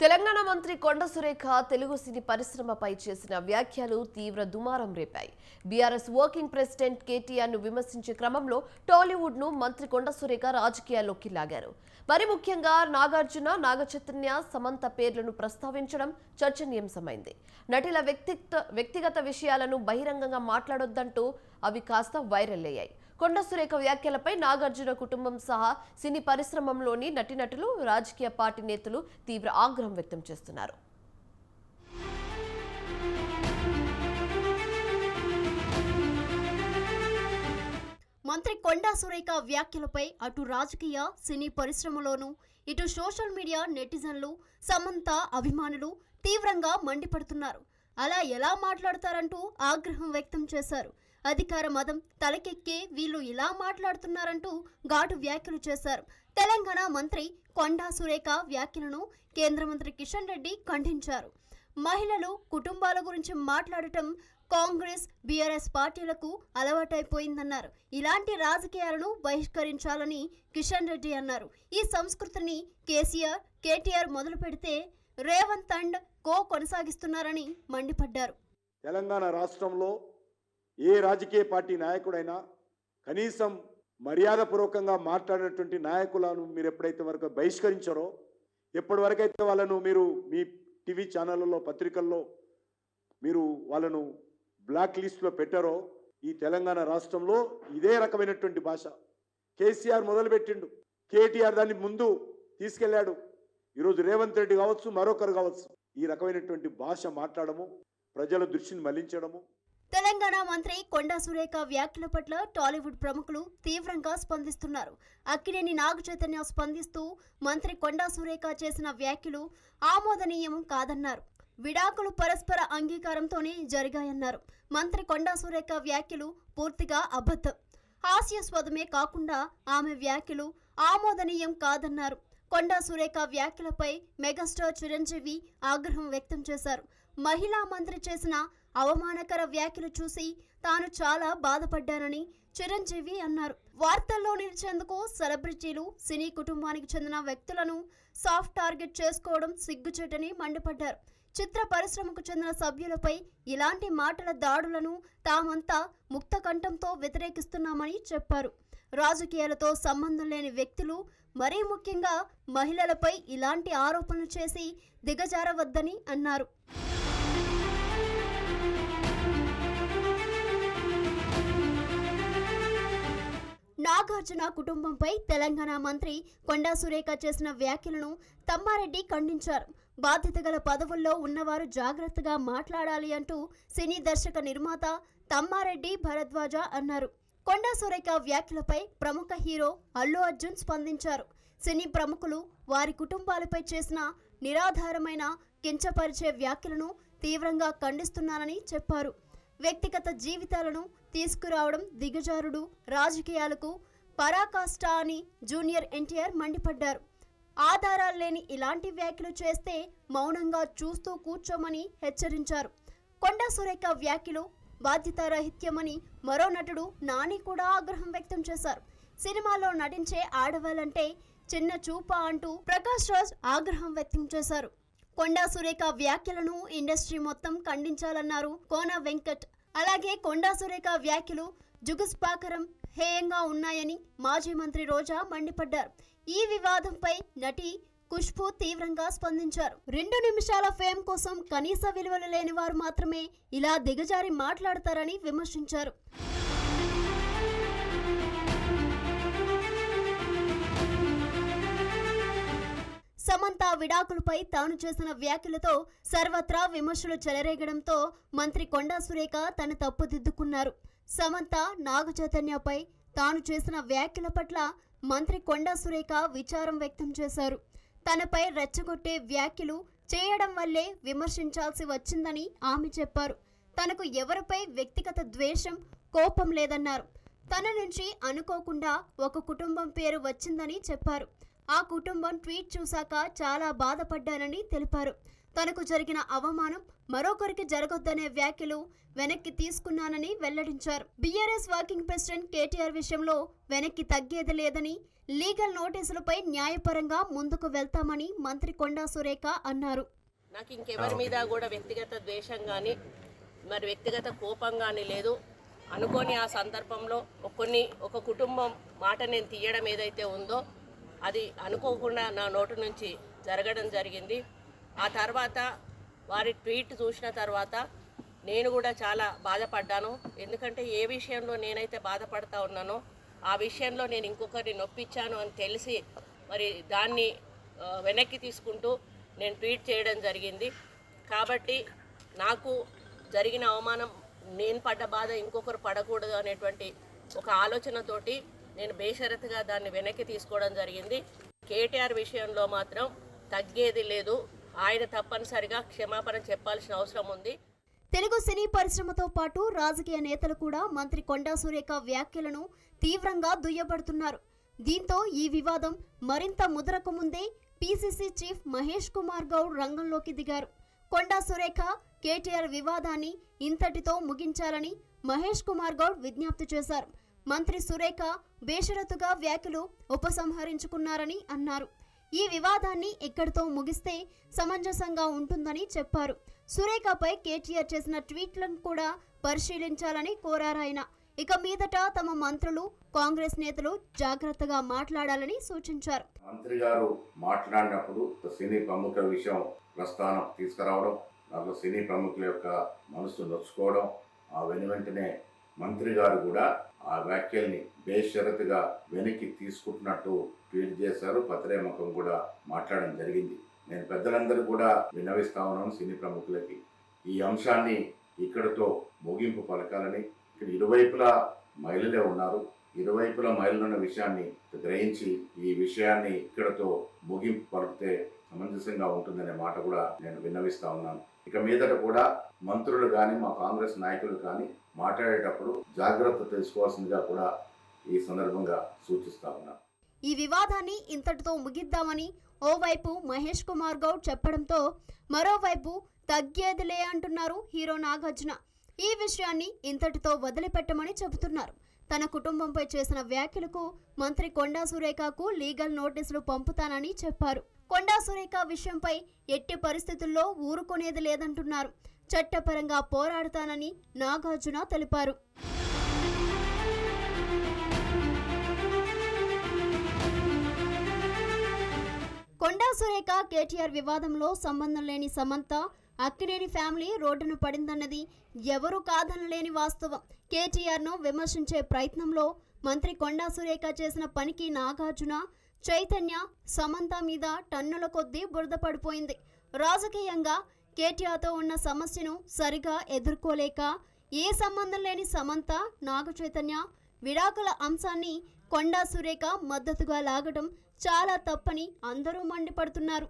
తెలంగాణ మంత్రి కొండ సురేఖ తెలుగు సినీ పరిశ్రమపై చేసిన వ్యాఖ్యలు తీవ్ర దుమారం రేపాయి. బీఆర్ఎస్ వర్కింగ్ ప్రెసిడెంట్ కేటీఆర్ను విమర్శించే క్రమంలో టాలీవుడ్ను మంత్రి కొండ సురేఖ రాజకీయాల్లోకి లాగారు. మరి ముఖ్యంగా నాగార్జున నాగచైతన్య సమంత పేర్లను ప్రస్తావించడం చర్చనీయాంశమైంది. నటిల వ్యక్తిగత వ్యక్తిగత విషయాలను బహిరంగంగా మాట్లాడొద్దంటూ అవి కాస్త వైరల్ అయ్యాయి. కొండ సురేఖ వ్యాఖ్యలపై నాగార్జున కుటుంబం సహా సినీ పరిశ్రమలోని నటినటులు రాజకీయ పార్టీ నేతలు తీవ్ర ఆగ్రహం వ్యక్తం చేస్తున్నారు. మంత్రి కొండా సురేఖ వ్యాఖ్యలపై అటు రాజకీయ సినీ పరిశ్రమలోనూ ఇటు సోషల్ మీడియా నెటిజన్లు సమంత అభిమానులు తీవ్రంగా మండిపడుతున్నారు. అలా ఎలా మాట్లాడతారంటూ ఆగ్రహం వ్యక్తం చేశారు. అధికార మదం తలకెక్కే వీళ్ళు ఇలా మాట్లాడుతున్నారంటూ ఘాటు వ్యాఖ్యలు చేశారు. తెలంగాణ మంత్రి కొండా సురేఖ వ్యాఖ్యలను కేంద్ర మంత్రి కిషన్ రెడ్డి ఖండించారు. మహిళలు కుటుంబాల గురించి మాట్లాడటం కాంగ్రెస్ బీఆర్ఎస్ పార్టీలకు అలవాటైపోయిందన్నారు. ఇలాంటి రాజకీయాలను బహిష్కరించాలని కిషన్ రెడ్డి అన్నారు. ఈ సంస్కృతిని కేసీఆర్ కేటీఆర్ మొదలు పెడితే రేవంత్ అండ్ కో కొనసాగిస్తున్నారని మండిపడ్డారు. తెలంగాణ రాష్ట్రంలో ఏ రాజకీయ పార్టీ నాయకుడైనా కనీసం మర్యాదపూర్వకంగా మాట్లాడినటువంటి నాయకులను మీరు ఎప్పుడైతే వరకు బహిష్కరించారో ఎప్పటి వరకైతే వాళ్ళను మీరు మీ టీవీ ఛానళ్ళలో పత్రికల్లో మీరు వాళ్ళను బ్లాక్ లిస్ట్లో పెట్టారో ఈ తెలంగాణ రాష్ట్రంలో ఇదే రకమైనటువంటి భాష. కేసీఆర్ మొదలుపెట్టిండు. కేటీఆర్ దాన్ని ముందు తీసుకెళ్ళాడు. ఈరోజు రేవంత్ రెడ్డి కావచ్చు మరొకరు కావచ్చు ఈ రకమైనటువంటి భాష మాట్లాడము ప్రజల దృష్టిని మళ్ళించడము తెలంగాణ మంత్రి కొండా సురేఖ వ్యాఖ్యల పట్ల టాలీవుడ్ ప్రముఖులు తీవ్రంగా స్పందిస్తున్నారు. అక్కినేని నాగ చైతన్య స్పందిస్తూ మంత్రి కొండా సురేఖ చేసిన వ్యాఖ్యలు ఆమోదనీయం కాదన్నారు. విడాకులు పరస్పర అంగీకారంతోనే జరిగాయన్నారు. మంత్రి కొండా సురేఖ వ్యాఖ్యలు పూర్తిగా అబద్ధం. హాస్యాస్పదమే కాకుండా ఆమె వ్యాఖ్యలు ఆమోదనీయం కాదన్నారు. కొండా సురేఖ వ్యాఖ్యలపై మెగాస్టార్ చిరంజీవి ఆగ్రహం వ్యక్తం చేశారు. మహిళా మంత్రి చేసిన అవమానకర వ్యాఖ్యలు చూసి తాను చాలా బాధపడ్డానని చిరంజీవి అన్నారు. వార్తల్లో నిలిచేందుకు సెలబ్రిటీలు సినీ కుటుంబానికి చెందిన వ్యక్తులను సాఫ్ట్ టార్గెట్ చేసుకోవడం సిగ్గుచేటని మండిపడ్డారు. చిత్ర పరిశ్రమకు చెందిన సభ్యులపై ఇలాంటి మాటల దాడులను తామంతా ముక్త కంఠంతో వ్యతిరేకిస్తున్నామని చెప్పారు. రాజకీయాలతో సంబంధం లేని వ్యక్తులు మరీ ముఖ్యంగా మహిళలపై ఇలాంటి ఆరోపణలు చేసి దిగజారవద్దని అన్నారు. నాగార్జున కుటుంబంపై తెలంగాణ మంత్రి కొండా సురేఖ చేసిన వ్యాఖ్యలను తమ్మారెడ్డి ఖండించారు. బాధ్యత గల పదవుల్లో ఉన్నవారు జాగ్రత్తగా మాట్లాడాలి అంటూ సినీ దర్శక నిర్మాత తమ్మారెడ్డి భరద్వాజ అన్నారు. కొండా సురేఖ వ్యాఖ్యలపై ప్రముఖ హీరో అల్లు అర్జున్ స్పందించారు. సినీ ప్రముఖులు వారి కుటుంబాలపై చేసిన నిరాధారమైన కించపరిచే వ్యాఖ్యలను తీవ్రంగా ఖండిస్తున్నానని చెప్పారు. వ్యక్తిగత జీవితాలను తీసుకురావడం దిగజారుడు. రాజకీయాలకు పరాకాష్ట అని జూనియర్ ఎన్టీఆర్ మండిపడ్డారు. ఆధారాలు లేని ఇలాంటి వ్యాఖ్యలు చేస్తే మౌనంగా చూస్తూ కూర్చోమని హెచ్చరించారు. కొండా సురేఖ వ్యాఖ్యలు బాధ్యతారాహిత్యమని మరో నటుడు నాని కూడా ఆగ్రహం వ్యక్తం చేశారు. సినిమాలో నటించే ఆడవాళ్ళంటే చిన్న చూప అంటూ ప్రకాష్ రాజ్ ఆగ్రహం వ్యక్తం చేశారు. కొండా సురేఖ వ్యాఖ్యలను ఇండస్ట్రీ మొత్తం ఖండించాలన్నారు కోన వెంకట్. అలాగే కొండా సురేఖ వ్యాఖ్యలు జుగుస్పాకరం హేయంగా ఉన్నాయని మాజీ మంత్రి రోజా మండిపడ్డారు. ఈ వివాదంపై నటి ఖుష్బు తీవ్రంగా స్పందించారు. రెండు నిమిషాల ఫేమ్ కోసం కనీస విలువలు లేని వారు మాత్రమే ఇలా దిగజారి మాట్లాడతారని విమర్శించారు. విడాకులపై తాను చేసిన వ్యాఖ్యలతో సర్వత్రా విమర్శలు చెలరేగడంతో మంత్రి కొండా సురేఖ తన తప్పుదిద్దుకున్నారు. సమంత నాగ చైతన్యపై తాను చేసిన వ్యాఖ్యల పట్ల మంత్రి కొండా సురేఖ విచారం వ్యక్తం చేశారు. తనపై రెచ్చగొట్టే వ్యాఖ్యలు చేయడం వల్లే విమర్శించాల్సి వచ్చిందని ఆమె చెప్పారు. తనకు ఎవరిపై వ్యక్తిగత ద్వేషం కోపం లేదన్నారు. తన నుంచి అనుకోకుండా ఒక కుటుంబం పేరు వచ్చిందని చెప్పారు. ఆ కుటుంబం ట్వీట్ చూశాక చాలా బాధపడ్డానని తెలిపారు. తనకు జరిగిన అవమానం మరొకరికి జరగొద్దనే వ్యాఖ్యలు వెనక్కి తీసుకున్నానని వెల్లడించారు. బీఆర్ఎస్ వర్కింగ్ ప్రెసిడెంట్ కేటీఆర్ విషయంలో వెనక్కి తగ్గేది లేదని లీగల్ నోటీసులపై న్యాయపరంగా ముందుకు వెళ్తామని మంత్రి కొండా సురేఖ అన్నారు. నాకు ఇంకెవరి మీద కూడా వ్యక్తిగత ద్వేషం కానీ మరి వ్యక్తిగత కోపం కానీ లేదు. అనుకోని ఆ సందర్భంలో కొన్ని ఒక కుటుంబం మాట నేను తీయడం ఏదైతే ఉందో అది అనుకోకుండా నా నోటు నుంచి జరగడం జరిగింది. ఆ తర్వాత వారి ట్వీట్ చూసిన తర్వాత నేను కూడా చాలా బాధపడ్డాను. ఎందుకంటే ఏ విషయంలో నేనైతే బాధపడతా ఉన్నానో ఆ విషయంలో నేను ఇంకొకరిని నొప్పించాను అని తెలిసి మరి దాన్ని వెనక్కి తీసుకుంటూ నేను ట్వీట్ చేయడం జరిగింది. కాబట్టి నాకు జరిగిన అవమానం నేను పడ్డ బాధ ఇంకొకరు పడకూడదు అనేటువంటి ఒక ఆలోచనతోటి నేను బేషరతుగా దాన్ని వెనక్కి తీసుకోవడం జరిగింది. కేటీఆర్ విషయంలో మాత్రం తగ్గేది లేదు. ఆయన తప్పనిసరిగా క్షమాపణ చెప్పాల్సిన అవసరం ఉంది. తెలుగు సినీ పరిశ్రమతో పాటు రాజకీయ నేతలు కూడా మంత్రి కొండా సురేఖ వ్యాఖ్యలను తీవ్రంగా దుయ్యబడుతున్నారు. దీంతో ఈ వివాదం మరింత ముదరకు ముందే పీసీసీ చీఫ్ మహేష్ కుమార్ గౌడ్ రంగంలోకి దిగారు. కొండా సురేఖ కేటీఆర్ వివాదాన్ని ఇంతటితో ముగించాలని మహేష్ కుమార్ గౌడ్ విజ్ఞప్తి చేశారు. మంత్రి సురేఖ బేషరతుగా వ్యాఖ్యలు ఉపసంహరించుకున్నారని అన్నారు. ఈ వివాదాన్ని ఇక్కడితో ముగిస్తే సమంజసంగా ఉంటుందని చెప్పారు. సురేఖపై కేటీఆర్ చేసిన ట్వీట్లను కూడా పరిశీలించాలని కోరారాయన ఇక మీదట తమ మంత్రులు కాంగ్రెస్ నేతలు జాగ్రత్తగా మాట్లాడాలని సూచించారు. మంత్రి గారు మాట్లాడినప్పుడు సినీ ప్రముఖుల విషయం ప్రస్థానం తీసుకురావడం దాంట్లో సినీ ప్రముఖుల యొక్క మనసు నొచ్చుకోవడం ఆ వెను వెంటనే మంత్రి గారు కూడా ఆ వ్యాఖ్యల్ని బేషరతుగా వెనక్కి తీసుకుంటున్నట్టు ట్వీట్ చేశారు. పత్రేముఖం కూడా మాట్లాడడం జరిగింది. నేను పెద్దలందరూ కూడా విన్నవిస్తా ఉన్నాను సినీ ప్రముఖులకి. ఈ అంశాన్ని ఇక్కడతో ముగింపు పలకాలని. ఇక్కడ ఇరువైపులా మహిళలే ఉన్నారు. ఇరువైపుల మహిళలున్న విషయాన్ని గ్రహించి ఈ విషయాన్ని ఇక్కడతో ముగింపు పలికితే సమంజసంగా ఉంటుందనే మాట కూడా నేను విన్నవిస్తా ఉన్నాను. ఇక మీదట కూడా మంత్రులు కానీ మా కాంగ్రెస్ నాయకులు కానీ మాట్లాడేటప్పుడు జాగ్రత్త తెలుసుకోవాల్సిందిగా కూడా ఈ సందర్భంగా సూచిస్తా ఉన్నాను ఈ వివాదాన్ని ఇంతటితో ముగిద్దామని ఓవైపు మహేష్ కుమార్ గౌడ్ చెప్పడంతో మరోవైపు తగ్గేదిలే అంటున్నారు హీరో నాగార్జున. ఈ విషయాన్ని ఇంతటితో వదిలిపెట్టమని చెబుతున్నారు. తన కుటుంబంపై చేసిన వ్యాఖ్యలకు మంత్రి కొండా సురేఖకు లీగల్ నోటీసులు పంపుతానని చెప్పారు. కొండా సురేఖ విషయంపై ఎట్టి పరిస్థితుల్లో ఊరుకునేది లేదంటున్నారు. చట్టపరంగా పోరాడతానని నాగార్జున తెలిపారు. కొండా సురేఖ కేటీఆర్ వివాదంలో సంబంధం లేని సమంత అక్కినేని ఫ్యామిలీ రోడ్డును పడిందన్నది ఎవరూ కాదనలేని వాస్తవం. కేటీఆర్ను విమర్శించే ప్రయత్నంలో మంత్రి కొండా సురేఖ చేసిన పనికి నాగార్జున చైతన్య సమంత మీద టన్నుల కొద్దీ బురద పడిపోయింది. రాజకీయంగా కేటీఆర్తో ఉన్న సమస్యను సరిగా ఎదుర్కోలేక ఏ సంబంధం లేని సమంత నాగ చైతన్య విడాకుల అంశాన్ని కొండా సురేఖ మద్దతుగా లాగడం చాలా తప్పని అందరూ మండిపడుతున్నారు.